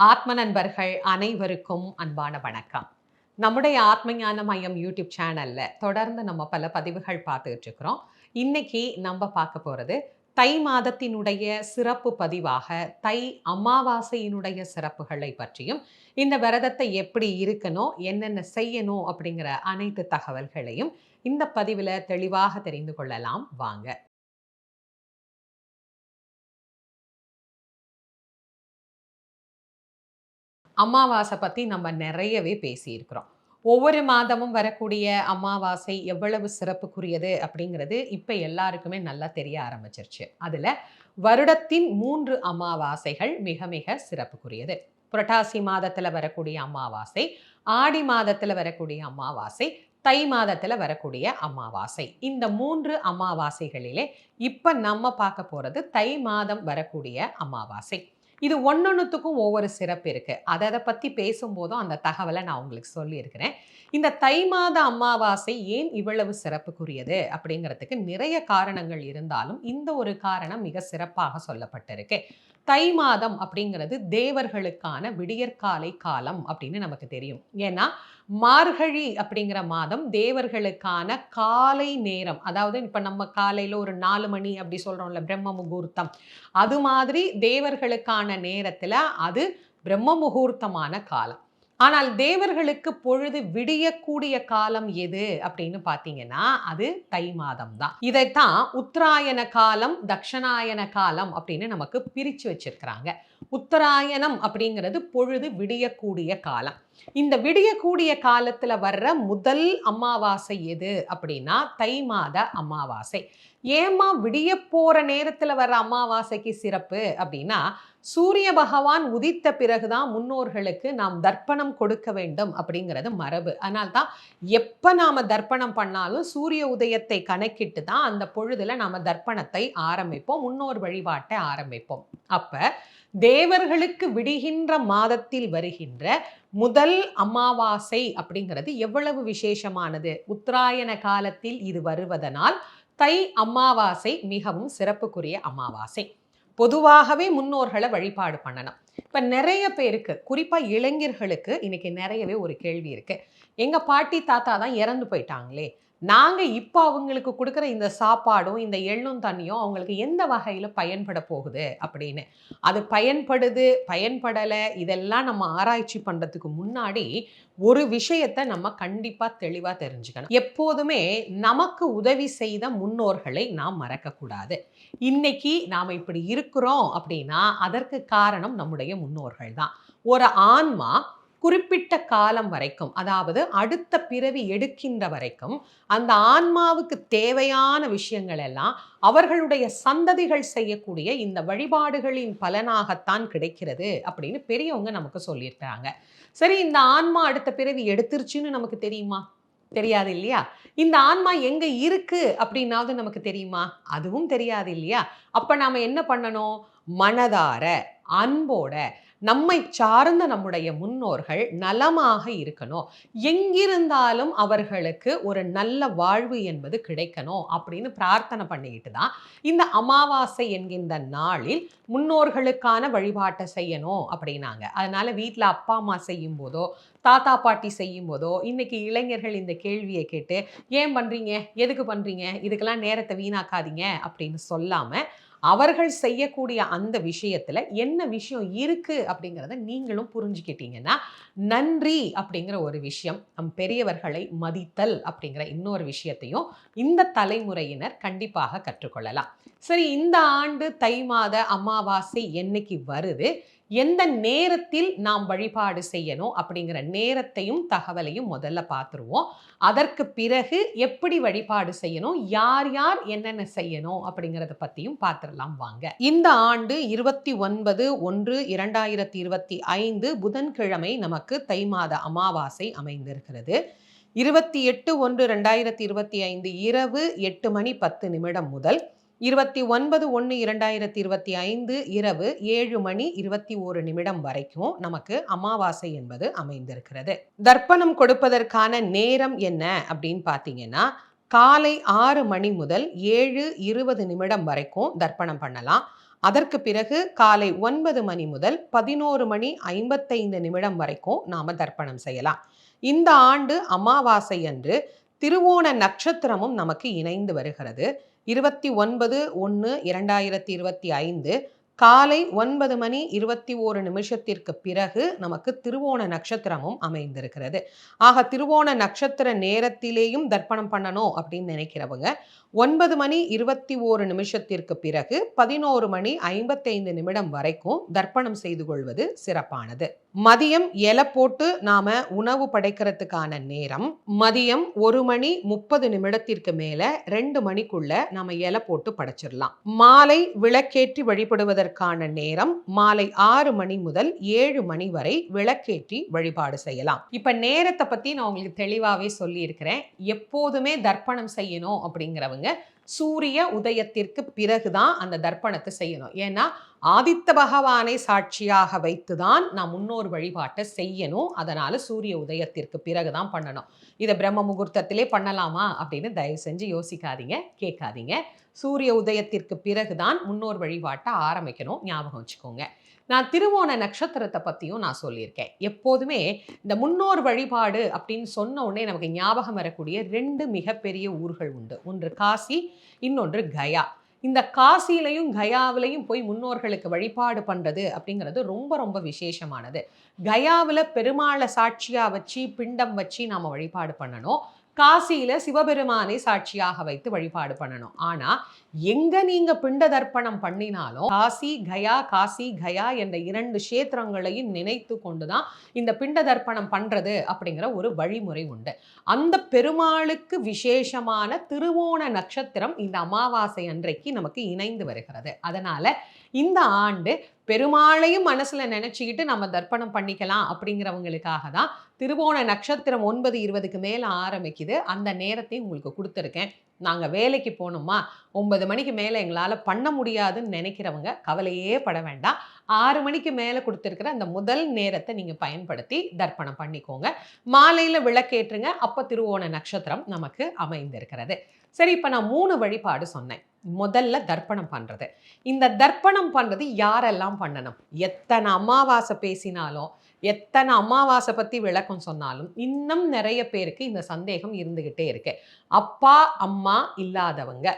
ஆத்ம நண்பர்கள் அனைவருக்கும் அன்பான வணக்கம். நம்முடைய ஆத்மஞான மையம் யூடியூப் சேனல்ல தொடர்ந்து நம்ம பல பதிவுகள் பார்த்துக்கிட்டு இருக்கிறோம். இன்னைக்கு நம்ம பார்க்க போறது தை மாதத்தினுடைய சிறப்பு பதிவாக தை அமாவாசையினுடைய சிறப்புகளை பற்றியும் இந்த விரதத்தை எப்படி இருக்கணும் என்னென்ன செய்யணும் அப்படிங்கிற அனைத்து தகவல்களையும் இந்த பதிவில் தெளிவாக தெரிந்து கொள்ளலாம். வாங்க. அமாவாசை பற்றி நம்ம நிறையவே பேசியிருக்கிறோம். ஒவ்வொரு மாதமும் வரக்கூடிய அமாவாசை எவ்வளவு சிறப்புக்குரியது அப்படிங்கிறது இப்போ எல்லாருக்குமே நல்லா தெரிய ஆரம்பிச்சிருச்சு. அதில் வருடத்தின் மூன்று அமாவாசைகள் மிக மிக சிறப்புக்குரியது. புரட்டாசி மாதத்தில் வரக்கூடிய அமாவாசை ஆடி மாதத்தில் வரக்கூடிய அமாவாசை தை மாதத்தில் வரக்கூடிய அமாவாசை. இந்த மூன்று அமாவாசைகளிலே இப்போ நம்ம பார்க்க போகிறது தை மாதம் வரக்கூடிய அமாவாசை. இது ஒன்னொன்றுத்துக்கும் ஒவ்வொரு சிறப்பு இருக்குது அதை அதை பற்றி பேசும்போதும் அந்த தகவலை நான் உங்களுக்கு சொல்லியிருக்கிறேன். இந்த தை மாத அமாவாசை ஏன் இவ்வளவு சிறப்புக்குரியது அப்படிங்கிறதுக்கு நிறைய காரணங்கள் இருந்தாலும் இந்த ஒரு காரணம் மிக சிறப்பாக சொல்லப்பட்டிருக்கு. தை மாதம் அப்படிங்கிறது தேவர்களுக்கான விடியற்காலை காலம் அப்படின்னு நமக்கு தெரியும். ஏன்னா மார்கழி அப்படிங்கிற மாதம் தேவர்களுக்கான காலை நேரம். அதாவது இப்போ நம்ம காலையில் ஒரு நாலு மணி அப்படி சொல்கிறோம்ல பிரம்ம முகூர்த்தம். அது மாதிரி தேவர்களுக்கான நேரத்தில் அது பிரம்ம முகூர்த்தமான காலம். ஆனால் தேவர்களுக்கு பொழுது விடியக்கூடிய காலம் எது அப்படின்னு பார்த்தீங்கன்னா அது தை மாதம் தான். இதைத்தான் உத்தராயண காலம் தக்ஷணாயன காலம் அப்படின்னு நமக்கு பிரித்து வச்சிருக்கிறாங்க. உத்தராயணம் அப்படிங்கிறது பொழுது விடியக்கூடிய காலம். இந்த விடியக்கூடிய காலத்தில் வர்ற முதல் அமாவாசை எது அப்படின்னா தை மாத அமாவாசை. ஏமா விடிய போற நேரத்துல வர்ற அமாவாசைக்கு சிறப்பு அப்படின்னா சூரிய பகவான் உதித்த பிறகுதான் முன்னோர்களுக்கு நாம் தர்ப்பணம் கொடுக்க வேண்டும் அப்படிங்கிறது மரபு. அதனால தான் எப்போ நாம் தர்ப்பணம் பண்ணாலும் சூரிய உதயத்தை கணக்கிட்டு தான் அந்த பொழுதுல நாம் தர்ப்பணத்தை ஆரம்பிப்போம் முன்னோர் வழிபாட்டை ஆரம்பிப்போம். அப்போ தேவர்களுக்கு விடுகின்ற மாதத்தில் வருகின்ற முதல் அமாவாசை அப்படிங்கிறது எவ்வளவு விசேஷமானது? உத்தராயண காலத்தில் இது வருவதனால் தை அமாவாசை மிகவும் சிறப்புக்குரிய அமாவாசை. பொதுவாகவே முன்னோர்களை வழிபாடு பண்ணணும். இப்போ நிறைய பேருக்கு குறிப்பாக இளைஞர்களுக்கு இன்னைக்கு நிறையவே ஒரு கேள்வி இருக்கு. எங்கள் பாட்டி தாத்தா தான் இறந்து போயிட்டாங்களே. நாங்கள் இப்போ அவங்களுக்கு கொடுக்குற இந்த சாப்பாடும் இந்த எள்ளும் தண்ணியும் அவங்களுக்கு எந்த வகையில் பயன்பட போகுது அப்படின்னு. அது பயன்படுது பயன்படலை இதெல்லாம் நம்ம ஆராய்ச்சி பண்ணுறதுக்கு முன்னாடி ஒரு விஷயத்தை நம்ம கண்டிப்பாக தெளிவாக தெரிஞ்சுக்கணும். எப்போதுமே நமக்கு உதவி செய்த முன்னோர்களை நாம் மறக்கக்கூடாது. இன்னைக்கு நாம் இப்படி இருக்கிறோம் அப்படின்னா அதற்கு காரணம் நம்முடைய முன்னோர்கள் தான். ஒரு ஆன்மா குறிப்பிட்ட காலம் வரைக்கும் அதாவது அடுத்த பிறவி எடுக்கின்ற வரைக்கும் அந்த ஆன்மாவுக்கு தேவையான விஷயங்கள் எல்லாம் அவர்களுடைய சந்ததிகள் செய்யக்கூடிய இந்த வழிபாடுகளின் பலனாகத்தான் கிடைக்கிறது அப்படின்னு பெரியவங்க நமக்கு சொல்லியிருக்கிறாங்க. சரி இந்த ஆன்மா அடுத்த பிறவி எடுத்துருச்சுன்னு நமக்கு தெரியுமா? தெரியாது இல்லையா? இந்த ஆன்மா எங்க இருக்கு அப்படின்னாவது நமக்கு தெரியுமா? அதுவும் தெரியாது இல்லையா? அப்ப நாம என்ன பண்ணணும்? மனதார அன்போட நம்மை சார்ந்த நம்முடைய முன்னோர்கள் நலமாக இருக்கணும். எங்கிருந்தாலும் அவர்களுக்கு ஒரு நல்ல வாழ்வு என்பது கிடைக்கணும் அப்படின்னு பிரார்த்தனை பண்ணிக்கிட்டு தான் இந்த அமாவாசை என்கின்ற நாளில் முன்னோர்களுக்கான வழிபாட்டை செய்யணும் அப்படின்னாங்க. அதனால வீட்டில் அப்பா அம்மா செய்யும் போதோ தாத்தா பாட்டி செய்யும் போதோ இன்னைக்கு இளைஞர்கள் இந்த கேள்வியை கேட்டு ஏன் பண்ணுறீங்க எதுக்கு பண்ணுறீங்க இதுக்கெல்லாம் நேரத்தை வீணாக்காதீங்க. அப்படின்னு சொல்லாமல் அவர்கள் செய்யக்கூடிய அந்த விஷயத்தில் என்ன விஷயம் இருக்குது அப்படிங்கிறத நீங்களும் புரிஞ்சுக்கிட்டீங்கன்னா நன்றி அப்படிங்கிற ஒரு விஷயம் நம் பெரியவர்களை மதித்தல் அப்படிங்கிற இன்னொரு விஷயத்தையும் இந்த தலைமுறையினர் கண்டிப்பாக கற்றுக்கொள்ளலாம். சரி இந்த ஆண்டு தை மாத அமாவாசை என்னைக்கு வருது? எந்த நேரத்தில் நாம் வழிபாடு செய்யணும் அப்படிங்கிற நேரத்தையும் தகவலையும் முதல்ல பார்த்துருவோம். அதற்கு பிறகு எப்படி வழிபாடு செய்யணும்? யார் யார் என்னென்ன செய்யணும்? அப்படிங்கிறத பற்றியும் பார்த்துடலாம் வாங்க. இந்த ஆண்டு இருபத்தி ஒன்பது ஒன்று இரண்டாயிரத்தி இருபத்தி ஐந்து புதன்கிழமை நமக்கு தை மாத அமாவாசை அமைந்திருக்கிறது. இருபத்தி எட்டு ஒன்று ரெண்டாயிரத்தி இருபத்தி ஐந்து இரவு எட்டு மணி பத்து நிமிடம் முதல் இருபத்தி ஒன்பது ஒன்று இரண்டாயிரத்தி இருபத்தி ஐந்து இரவு ஏழு மணி இருபத்தி ஓரு நிமிடம் வரைக்கும் நமக்கு அமாவாசை என்பது அமைந்திருக்கிறது. தர்ப்பணம் கொடுப்பதற்கான நேரம் என்ன அப்படின்னு பார்த்தீங்கன்னா காலை ஆறு மணி முதல் ஏழு இருபது நிமிடம் வரைக்கும் தர்ப்பணம் பண்ணலாம். அதற்கு பிறகு காலை ஒன்பது மணி முதல் பதினோரு மணி ஐம்பத்தைந்து நிமிடம் வரைக்கும் நாம் தர்ப்பணம் செய்யலாம். இந்த ஆண்டு அமாவாசை அன்று திருவோண நட்சத்திரமும் நமக்கு இணைந்து வருகிறது. இருபத்தி ஒன்பது ஒன்று இரண்டாயிரத்தி இருபத்தி ஐந்து. காலை ஒன்பது மணி இருபத்தி ஓரு நிமிஷத்திற்கு பிறகு நமக்கு திருவோண நட்சத்திரமும் அமைந்திருக்கிறது. ஆக திருவோண நட்சத்திர நேரத்திலேயும் தர்ப்பணம் பண்ணணும் அப்படின்னு நினைக்கிறவங்க ஒன்பது மணி இருபத்தி ஓரு நிமிஷத்திற்கு பிறகு பதினோரு மணி ஐம்பத்தைந்து நிமிடம் வரைக்கும் தர்ப்பணம் செய்து கொள்வது சிறப்பானது. மதியம் இலை போட்டு நாம் உணவு படைக்கிறதுக்கான நேரம். மதியம் ஒரு மணி முப்பது நிமிடத்திற்கு மேலே ரெண்டு மணிக்குள்ள நாம் இலை போட்டு படைச்சிடலாம். மாலை விளக்கேற்றி வழிபடுவதற்கான நேரம் மாலை ஆறு மணி முதல் ஏழு மணி வரை விளக்கேற்றி வழிபாடு செய்யலாம். இப்போ நேரத்தை பற்றி நான் உங்களுக்கு தெளிவாகவே சொல்லியிருக்கிறேன். எப்போதுமே தர்ப்பணம் செய்யணும் அப்படிங்கிறவங்க சூரிய உதயத்திற்கு பிறகுதான் அந்த தர்ப்பணத்தை செய்யணும். ஏன்னா ஆதித்த பகவானை சாட்சியாக வைத்துதான் நான் முன்னோர் வழிபாட்டை செய்யணும். அதனால சூரிய உதயத்திற்கு பிறகுதான் பண்ணணும். இதை பிரம்ம முகூர்த்தத்திலே பண்ணலாமா அப்படின்னு தயவு செஞ்சு யோசிக்காதீங்க கேட்காதீங்க. சூரிய உதயத்திற்கு பிறகுதான் முன்னோர் வழிபாட்டை ஆரம்பிக்கணும். ஞாபகம் வச்சுக்கோங்க. நான் திருவோண நட்சத்திரத்தை பற்றியும் நான் சொல்லியிருக்கேன். எப்போதுமே இந்த முன்னோர் வழிபாடு அப்படின்னு சொன்ன உடனே நமக்கு ஞாபகம் வரக்கூடிய ரெண்டு மிகப்பெரிய ஊர்கள் உண்டு. ஒன்று காசி இன்னொன்று கயா. இந்த காசிலையும் கயாவிலையும் போய் முன்னோர்களுக்கு வழிபாடு பண்ணுறது அப்படிங்கிறது ரொம்ப ரொம்ப விசேஷமானது. கயாவில் பெருமாளை சாட்சியாக வச்சு பிண்டம் வச்சு நாம் வழிபாடு பண்ணணும். காசியில சிவபெருமானை சாட்சியாக வைத்து வழிபாடு பண்ணணும். ஆனா எங்க நீங்க பிண்ட தர்ப்பணம் பண்ணினாலும் காசி கயா காசி கயா என்ற இரண்டு கஷேத்திரங்களையும் நினைத்து கொண்டு தான் இந்த பிண்ட தர்ப்பணம் பண்றது அப்படிங்கிற ஒரு வழிமுறை உண்டு. அந்த பெருமாளுக்கு விசேஷமான திருவோண நட்சத்திரம் இந்த அமாவாசை அன்றைக்கு நமக்கு இணைந்து வருகிறது. அதனால இந்த ஆண்டு பெருமாளையும் மனசுல நினச்சிக்கிட்டு நம்ம தர்ப்பணம் பண்ணிக்கலாம் அப்படிங்கிறவங்களுக்காக தான் திருவோண நட்சத்திரம் ஒன்பது இருபதுக்கு மேலே ஆரம்பிக்குது. அந்த நேரத்தையும் உங்களுக்கு கொடுத்துருக்கேன். நாங்கள் வேலைக்கு போகணுமா ஒன்பது மணிக்கு மேலே எங்களால் பண்ண முடியாதுன்னு நினைக்கிறவங்க கவலையே பட வேண்டாம். ஆறு மணிக்கு மேலே கொடுத்துருக்கிற அந்த முதல் நேரத்தை நீங்கள் பயன்படுத்தி தர்ப்பணம் பண்ணிக்கோங்க. மாலையில் விளக்கேற்றுங்க. அப்போ திருவோண நட்சத்திரம் நமக்கு அமைந்திருக்கிறது. சரி இப்போ நான் மூணு வழிபாடு சொன்னேன். முதல்ல தர்ப்பணம் பண்ணுறது இந்த தர்ப்பணம் பண்ணுறது யாரெல்லாம் பண்ணணும்? எத்தனை அமாவாசை பேசினாலும் எத்தனை அமாவாசை பற்றி விளக்கம் சொன்னாலும் இன்னும் நிறைய பேருக்கு இந்த சந்தேகம் இருந்துக்கிட்டே இருக்கு. அப்பா அம்மா இல்லாதவங்க.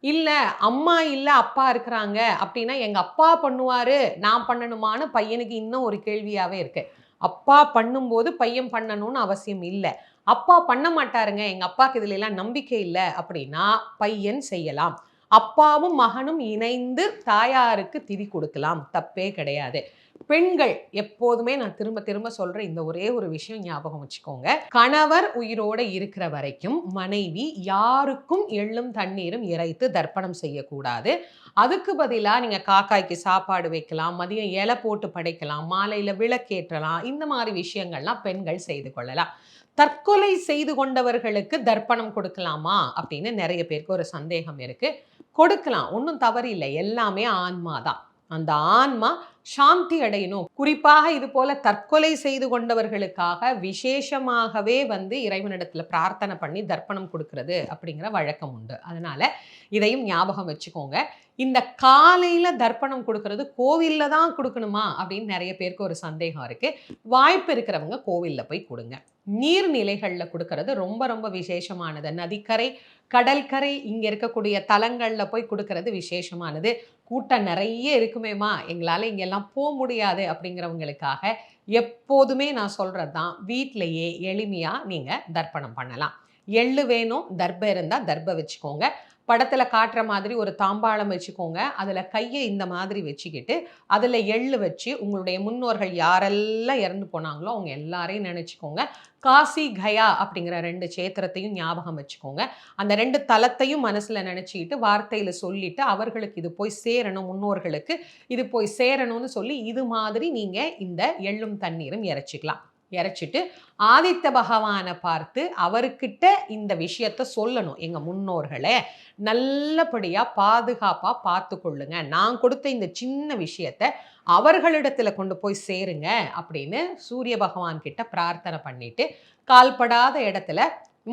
இல்லை அம்மா இல்லை அப்பா இருக்கிறாங்க அப்படின்னா எங்கள் அப்பா பண்ணுவார் நான் பண்ணணுமான்னு பையனுக்கு இன்னும் ஒரு கேள்வியாகவே இருக்கு. அப்பா பண்ணும்போது பையன் பண்ணணும்னு அவசியம் இல்லை. அப்பா பண்ண மாட்டாருங்க. எங்கள் அப்பாவுக்கு இதுல எல்லாம் நம்பிக்கை இல்லை அப்படின்னா பையன் செய்யலாம். அப்பாவும் மகனும் இணைந்து தாயாருக்கு திதி கொடுக்கலாம். தப்பே கிடையாது. பெண்கள் எப்போதுமே நான் திரும்ப திரும்ப சொல்ற இந்த ஒரே ஒரு விஷயம் ஞாபகம் வச்சுக்கோங்க. கணவர் உயிரோட இருக்கிற வரைக்கும் மனைவி யாருக்கும் எள்ளும் தண்ணீரும் இறைத்து தர்ப்பணம் செய்யக்கூடாது. அதுக்கு பதிலாக நீங்கள் காக்காய்க்கு சாப்பாடு வைக்கலாம் மதியம் இலை போட்டு படைக்கலாம் மாலையில் விளக்கேற்றலாம் இந்த மாதிரி விஷயங்கள்லாம் பெண்கள் செய்து கொள்ளலாம். தற்கொலை செய்து கொண்டவர்களுக்கு தர்ப்பணம் கொடுக்கலாமா அப்படின்னு நிறைய பேருக்கு ஒரு சந்தேகம் இருக்கு. கொடுக்கலாம் ஒன்றும் தவறு இல்லை எல்லாமே ஆன்மா தான். அந்த ஆன்மா சாந்தி அடையணும். குறிப்பாக இது போல தற்கொலை செய்து கொண்டவர்களுக்காக விசேஷமாகவே வந்து இறைவனிடத்துல பிரார்த்தனை பண்ணி தர்ப்பணம் கொடுக்கறது அப்படிங்கிற வழக்கம் உண்டு. அதனால இதையும் ஞாபகம் வச்சுக்கோங்க. இந்த காலையில தர்ப்பணம் கொடுக்கறது கோவில்ல தான் கொடுக்கணுமா அப்படின்னு நிறைய பேருக்கு ஒரு சந்தேகம் இருக்கு. வாய்ப்பு இருக்கிறவங்க கோவில்ல போய் கொடுங்க. நீர்நிலைகளில் கொடுக்கறது ரொம்ப ரொம்ப விசேஷமானது. நதிக்கரை கடற்கரை இங்கே இருக்கக்கூடிய தலங்களில் போய் கொடுக்கறது விசேஷமானது. கூட்டம் நிறைய இருக்குமேமா எங்களால் இங்கெல்லாம் போக முடியாது அப்படிங்கிறவங்களுக்காக எப்போதுமே நான் சொல்கிறது தான் வீட்டிலையே எளிமையாக நீங்கள் தர்ப்பணம் பண்ணலாம். எள்ளு வேணும் தர்பம் இருந்தால் தர்ப வச்சுக்கோங்க. படத்தில் காட்டுற மாதிரி ஒரு தாம்பாளம் வச்சுக்கோங்க. அதில் கையை இந்த மாதிரி வச்சுக்கிட்டு அதில் எள்ளு வச்சு உங்களுடைய முன்னோர்கள் யாரெல்லாம் இறந்து போனாங்களோ அவங்க எல்லாரையும் நினச்சிக்கோங்க. காசி கயா அப்படிங்கிற ரெண்டு சேத்திரத்தையும் ஞாபகம் வச்சுக்கோங்க. அந்த ரெண்டு தலத்தையும் மனசில் நினச்சிக்கிட்டு வார்த்தையில் சொல்லிட்டு அவர்களுக்கு இது போய் சேரணும் முன்னோர்களுக்கு இது போய் சேரணும்னு சொல்லி இது மாதிரி நீங்கள் இந்த எள்ளும் தண்ணீரும் இறைச்சிக்கலாம். இறைச்சிட்டு ஆதித்த பகவானை பார்த்து அவர்கிட்ட இந்த விஷயத்த சொல்லணும். எங்கள் முன்னோர்களை நல்லபடியாக பாதுகாப்பாக பார்த்து கொள்ளுங்க நான் கொடுத்த இந்த சின்ன விஷயத்த அவர்களிடத்தில் கொண்டு போய் சேருங்க அப்படின்னு சூரிய பகவான் கிட்ட பிரார்த்தனை பண்ணிட்டு கால்படாத இடத்துல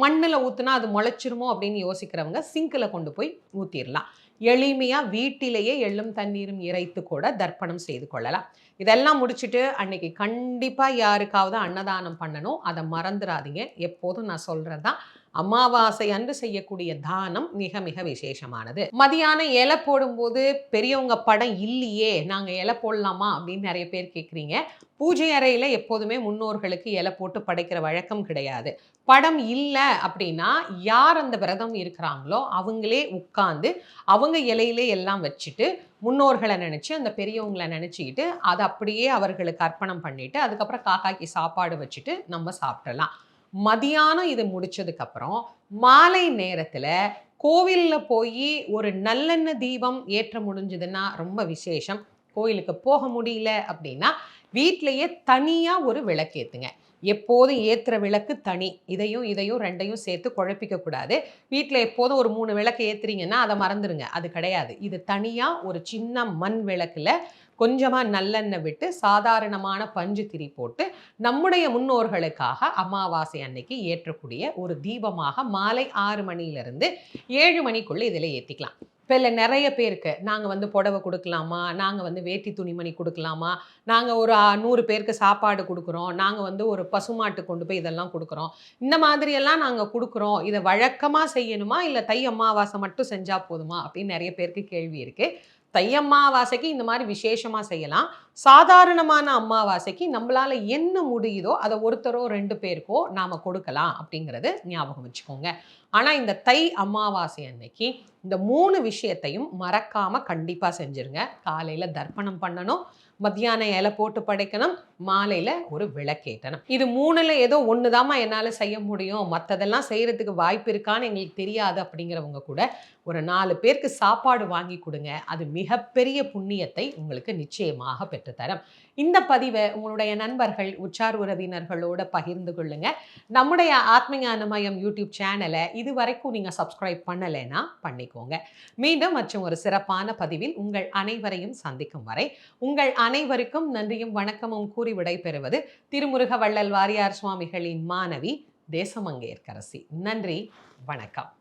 மண்ணில் ஊற்றுனா அது முளைச்சிருமோ அப்படின்னு யோசிக்கிறவங்க சிங்கில் கொண்டு போய் ஊற்றிடலாம் எளிமையாக வீட்டிலேயே எள்ளும் தண்ணீரும் இறைத்து கூட தர்ப்பணம் செய்து கொள்ளலாம். இதெல்லாம் முடிச்சுட்டு அன்னைக்கு கண்டிப்பாக யாருக்காவது அன்னதானம் பண்ணணும். அதை மறந்துடாதீங்க எப்போதும் நான் சொல்கிறது தான் அமாவாசை அன்று செய்யக்கூடிய தானம் மிக மிக விசேஷமானது. மதியானம் இலை போடும்போது பெரியவங்க படம் இல்லையே நாங்கள் இலை போடலாமா அப்படின்னு நிறைய பேர் கேட்குறீங்க பூஜை அறையில் எப்போதுமே முன்னோர்களுக்கு இலை போட்டு படைக்கிற வழக்கம் கிடையாது. படம் இல்லை அப்படின்னா யார் அந்த விரதம் இருக்கிறாங்களோ அவங்களே உட்காந்து அவங்க இலையிலே எல்லாம் வச்சுட்டு முன்னோர்களை நினச்சி அந்த பெரியவங்களை நினச்சிக்கிட்டு அதை அப்படியே அவர்களுக்கு அர்ப்பணம் பண்ணிவிட்டு அதுக்கப்புறம் காக்காக்கி சாப்பாடு வச்சுட்டு நம்ம சாப்பிடலாம். மதியானம் இது முடிச்சதுக்கப்புறம் மாலை நேரத்தில் கோவிலில் போய் ஒரு நல்லெண்ணெய் தீபம் ஏற்ற முடிஞ்சதுன்னா ரொம்ப விசேஷம். கோயிலுக்கு போக முடியல அப்படின்னா வீட்டிலையே தனியாக ஒரு விளக்கு ஏற்றுங்க எப்போதும் ஏற்றுற விளக்கு தனி. இதையும் இதையும் ரெண்டையும் சேர்த்து குழப்பிக்க கூடாது. வீட்டில் எப்போதும் ஒரு மூணு விளக்கு ஏற்றுறீங்கன்னா அதை மறந்துடுங்க அது கிடையாது. இது தனியாக ஒரு சின்ன மண் விளக்கில் கொஞ்சமாக நல்லெண்ணெய் விட்டு சாதாரணமான பஞ்சு திரி போட்டு நம்முடைய முன்னோர்களுக்காக அமாவாசை அன்னைக்கு ஏற்றக்கூடிய ஒரு தீபமாக மாலை ஆறு மணியிலிருந்து ஏழு மணிக்குள்ளே இதில் ஏற்றிக்கலாம் இப்போ இல்லை நிறைய பேருக்கு நாங்கள் வந்து புடவை கொடுக்கலாமா? நாங்கள் வந்து வேட்டி துணிமணி கொடுக்கலாமா? நாங்கள் ஒரு நூறு பேருக்கு சாப்பாடு கொடுக்குறோம். நாங்கள் வந்து ஒரு பசுமாட்டு கொண்டு போய் இதெல்லாம் கொடுக்குறோம். இந்த மாதிரியெல்லாம் நாங்கள் கொடுக்குறோம். இதை வழக்கமாக செய்யணுமா? இல்லை தை அமாவாசை மட்டும் செஞ்சால் போதுமா? அப்படின்னு நிறைய பேருக்கு கேள்வி இருக்குது தை அம்மாவாசைக்கு இந்த மாதிரி விசேஷமாக செய்யலாம். சாதாரணமான அம்மாவாசைக்கு நம்மளால் என்ன முடியுதோ அதை ஒருத்தரோ ரெண்டு பேருக்கோ நாம் கொடுக்கலாம் அப்படிங்கிறது ஞாபகம் வச்சுக்கோங்க. ஆனால் இந்த தை அமாவாசை அன்னைக்கு இந்த மூணு விஷயத்தையும் மறக்காமல் கண்டிப்பாக செஞ்சுருங்க. காலையில் தர்ப்பணம் பண்ணணும். மத்தியானம் இலை போட்டு படைக்கணும் மாலையில் ஒரு விளக்கேற்றணும். இது மூணில் ஏதோ ஒன்று தாம்மா என்னால் செய்ய முடியும். மற்றதெல்லாம் செய்கிறதுக்கு வாய்ப்பு இருக்கான்னு எங்களுக்கு தெரியாது அப்படிங்கிறவங்க கூட ஒரு நாலு பேருக்கு சாப்பாடு வாங்கி கொடுங்க. அது மிகப்பெரிய புண்ணியத்தை உங்களுக்கு நிச்சயமாக பெற்றுத்தரும். இந்த பதிவை உங்களுடைய நண்பர்கள் உச்சார் உறவினர்களோட பகிர்ந்து கொள்ளுங்க. நம்முடைய ஆத்மஞானமயம் யூடியூப் சேனலை இது வரைக்கும் நீங்கள் சப்ஸ்கிரைப் பண்ணலைன்னா பண்ணிக்கோங்க. மீண்டும் மற்றும் ஒரு சிறப்பான பதிவில் உங்கள் அனைவரையும் சந்திக்கும் வரை உங்கள் அனைவருக்கும் நன்றியும் வணக்கமும் கூறி விடைபெறுவது திருமுருக வள்ளல் வாரியார் சுவாமிகளின் மாணவி தேசமங்கேற்கரசி. நன்றி வணக்கம்.